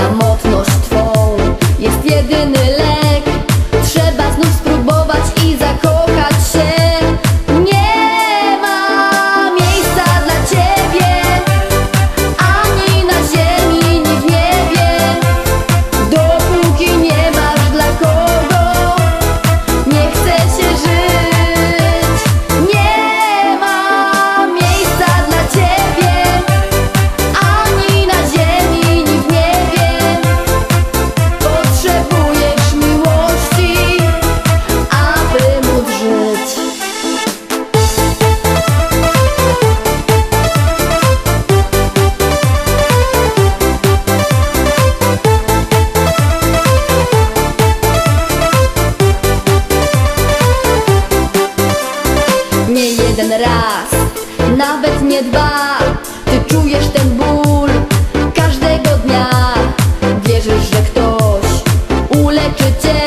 amor. raz Nawet nie dwa. Ty czujesz ten ból Każdego dnia. Wierzysz, że ktoś uleczy cię?